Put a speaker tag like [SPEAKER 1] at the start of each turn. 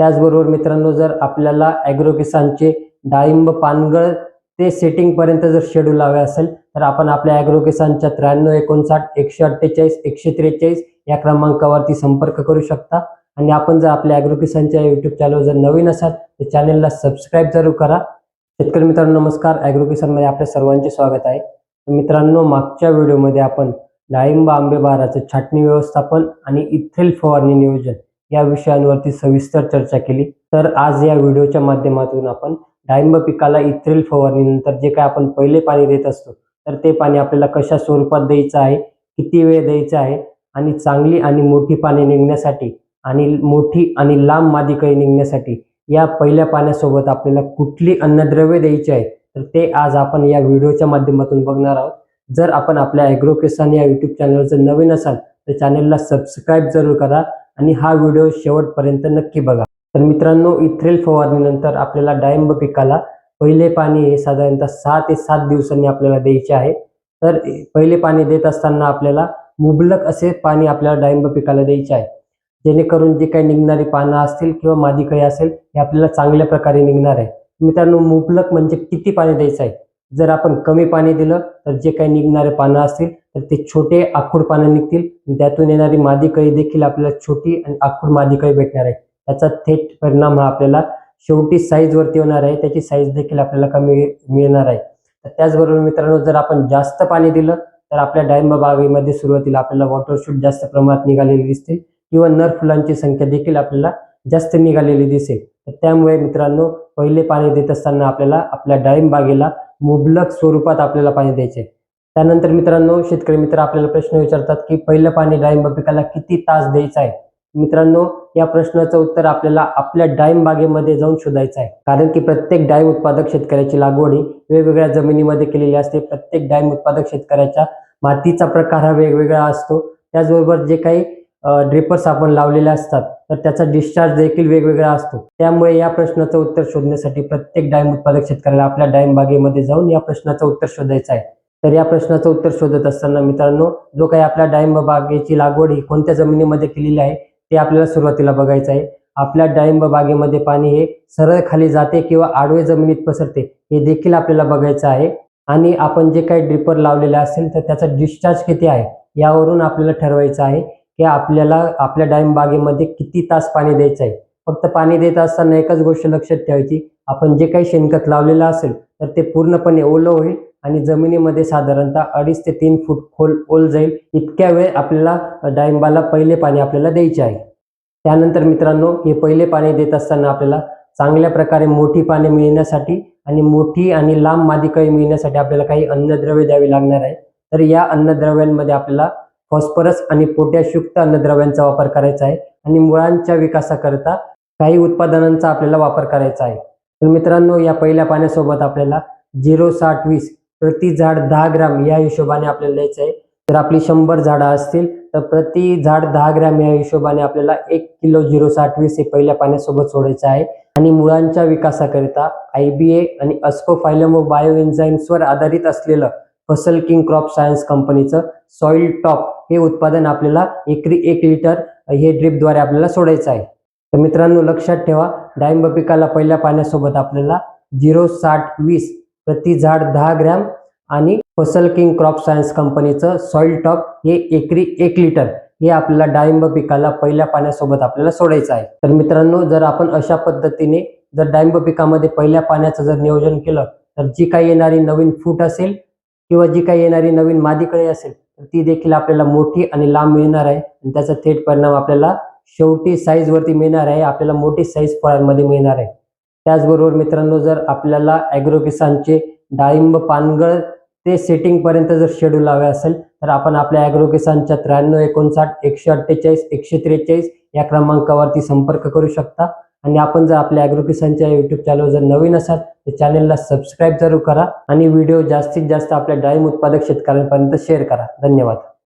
[SPEAKER 1] त्याचबरोबर मित्रांनो जर आपल्याला ॲग्रो किसानचे डाळिंब पानगळ ते सेटिंग पर्यंत जर शेड्यूल हवे असेल तर आपण आपल्या ॲग्रो किसानच्या त्र्याण्णव एकोणसाठ एकशे अठ्ठेचाळीस एकशे त्रेचाळीस या क्रमांकावरती संपर्क करू शकता. आणि आपण जर आपल्या ॲग्रो किसानच्या युट्यूब चॅनल जर नवीन असाल तर चॅनलला सबस्क्राईब जरूर करा. शेतकरी मित्रांनो नमस्कार. ॲग्रो किसानमध्ये आपल्या सर्वांचे स्वागत आहे. मित्रांनो मागच्या व्हिडिओमध्ये आपण डाळिंब आंबे बाराचं छाटणी व्यवस्थापन आणि इथेल फवारणी नियोजन या विषयांवरती सविस्तर चर्चा केली. तर आज या व्हिडिओच्या माध्यमातून आपण डाळिंब पिकाला इथ्रिल फवारणीनंतर जे काय आपण पहिले पाणी देत असतो तर ते पाणी आपल्याला कशा स्वरूपात द्यायचं आहे किती वेळ द्यायचं आहे आणि चांगली आणि मोठी पाने निघण्यासाठी आणि मोठी आणि लांब मादिकळी निघण्यासाठी या पहिल्या पाण्यासोबत आपल्याला कुठली अन्नद्रव्ये द्यायची आहे तर ते आज आपण या व्हिडिओच्या माध्यमातून बघणार आहोत. जर आपण आपल्या ॲग्रो किसान या यूट्यूब चॅनल जर नवीन असाल तर चॅनलला सबस्क्राईब जरूर करा. आणि हा व्हिडिओ शेवटपर्यंत नक्की बघा. तर मित्रांनो इथ्रेल फवारणीनंतर आपल्याला डाळिंब पिकाला पहिले पाणी हे साधारणतः सहा ते सात दिवसांनी आपल्याला द्यायचे आहे. तर पहिले पाणी देत असताना आपल्याला मुबलक असे पाणी आपल्याला डाळिंब पिकाला द्यायचे आहे. जेणेकरून जे काही निघणारी पानं असतील किंवा मादी काही असेल हे आपल्याला चांगल्या प्रकारे निघणार आहे. मित्रांनो मुबलक म्हणजे किती पाणी द्यायचं आहे? जर आपण कमी पाणी दिलं तर जे काही निघणारे पानं असतील तर ते छोटे आखूड पानं निघतील. त्यातून येणारी मादी कळी देखील आपल्याला छोटी आणि आखूड मादी कळी भेटणार आहे. त्याचा थेट परिणाम हा आपल्याला शेवटी साईजवरती होणार आहे. त्याची साईज देखील आपल्याला कमी मिळणार आहे. तर त्याचबरोबर मित्रांनो जर आपण जास्त पाणी दिलं तर आपल्या डाळिंब बागेमध्ये सुरुवातीला आपल्याला वॉटरशूट जास्त प्रमाणात निघालेली दिसतील किंवा नर फुलांची संख्या देखील आपल्याला जास्त निघालेली दिसेल. तर त्यामुळे मित्रांनो पहिले पाणी देत असताना आपल्याला आपल्या डाळिंब बागेला मुबलक स्वरूपात आपल्याला पाणी द्यायचे. त्यानंतर मित्रांनो शेतकरी मित्र आपल्याला प्रश्न विचारतात की पहिलं पाणी डाळिंब पिकाला किती तास द्यायचं आहे? मित्रांनो या प्रश्नाचं उत्तर आपल्याला आपल्या डाळिंब बागेमध्ये जाऊन शोधायचं आहे. कारण की प्रत्येक डाळिंब उत्पादक शेतकऱ्याची लागवड ही वेगवेगळ्या जमिनीमध्ये केलेली असते. प्रत्येक डाळिंब उत्पादक शेतकऱ्याच्या मातीचा प्रकार हा वेगवेगळा असतो. त्याचबरोबर जे काही ड्रिपर्स आपण लावलेले असतात तर त्याचा डिस्चार्ज देखील वेगवेगळा असतो. त्यामुळे या प्रश्नाचं उत्तर शोधण्यासाठी प्रत्येक डाळिंब उत्पादक शेतकऱ्याला आपल्या डाळिंब बागेमध्ये जाऊन या प्रश्नाचं उत्तर शोधायचं आहे. तर या प्रश्नाचं उत्तर शोधत असताना मित्रांनो जो काही आपल्या डाळिंब बागेची लागवड ही कोणत्या जमिनीमध्ये केलेली आहे ते आपल्याला सुरुवातीला बघायचं आहे. आपल्या डाळिंब बागेमध्ये पाणी हे सरळ खाली जाते किंवा आडवे जमिनीत पसरते हे देखील आपल्याला बघायचं आहे. आणि आपण जे काही ड्रिपर लावलेले असेल तर त्याचा डिस्चार्ज किती आहे यावरून आपल्याला ठरवायचं आहे. हे आपल्याला आपल्या डाळिंब बागेमध्ये किती तास पाणी द्यायचं आहे? फक्त पाणी देत असताना एकच गोष्ट लक्षात ठेवायची आपण जे काही शेणखत लावलेलं असेल तर ते पूर्णपणे ओलं होईल आणि जमिनीमध्ये साधारणतः अडीच ते तीन फूट खोल ओल जाईल. इतक्या वेळ आपल्याला डाळिंबाला पहिले पाणी आपल्याला द्यायचे आहे. त्यानंतर मित्रांनो हे पहिले पाणी देत असताना आपल्याला चांगल्या प्रकारे मोठी पाने मिळण्यासाठी आणि मोठी आणि लांब मादी कळी मिळण्यासाठी आपल्याला काही अन्नद्रव्ये द्यावी लागणार आहे. तर या अन्नद्रव्यांमध्ये आपल्याला फॉस्फरस आणि पोटॅशयुक्त अन्नद्रव्यांचा वापर करायचा आहे आणि मुळांच्या विकासाकरता काही उत्पादनांचा आपल्याला वापर करायचा आहे. तर मित्रांनो या पहिल्या पाण्यासोबत आपल्याला झिरो साठ वीस प्रति झाड दहा ग्राम या हिशोबाने आपल्याला द्यायचं आहे. जर आपली शंभर झाडं असतील तर प्रति झाड दहा ग्रॅम या हिशोबाने आपल्याला एक किलो झिरो साठ वीस हे पहिल्या पाण्यासोबत सोडायचं आहे. आणि मुळांच्या विकासाकरिता आय बी ए आणि अस्कोफायलम व बायो एन्झाईम्सवर आधारित असलेलं फसल किंग क्रॉप सायन्स कंपनीचं सॉइल टॉप हे उत्पादन आपल्याला एकरी एक लिटर हे ड्रिपद्वारे आपल्याला सोडायचं आहे. तर मित्रांनो लक्षात ठेवा डाळिंब पिकाला पहिल्या पाण्यासोबत आपल्याला झिरो साठ वीस प्रति झाड दहा ग्रॅम आणि फसल किंग क्रॉप सायन्स कंपनीचं सॉइल टॉप हे एकरी एक लिटर हे आपल्याला डाळिंब पिकाला पहिल्या पाण्यासोबत आपल्याला सोडायचं आहे. तर मित्रांनो जर आपण अशा पद्धतीने जर डाळिंब पिकामध्ये पहिल्या पाण्याचं जर नियोजन केलं तर जी काही येणारी नवीन फूट असेल किंवा जी काही येणारी नवीन मादीकळे असेल तर ती देखील आपल्याला मोठी आणि लांब मिळणार आहे. आणि त्याचा थेट परिणाम आपल्याला शेवटी साईज वरती मिळणार आहे. आपल्याला मोठी साईज फळांमध्ये मिळणार आहे. त्याचबरोबर मित्रांनो जर आपल्याला ॲग्रो किसानचे डाळिंब पानगळ ते सेटिंग पर्यंत जर शेड्यूल हवे असेल तर आपण आपल्या ॲग्रो किसानच्या त्र्याण्णव एकोणसाठ एकशे अठ्ठेचाळीस एकशे त्रेचाळीस या क्रमांकावरती संपर्क करू शकता. आणि आपण जर आपल्या ॲग्रो किसानच्या युट्यूब चॅनल जर नवीन असाल तर चॅनलला सबस्क्राईब जरूर करा आणि व्हिडिओ जास्तीत जास्त आपल्या डाळिंब उत्पादक शेतकऱ्यांपर्यंत शेअर करा. धन्यवाद.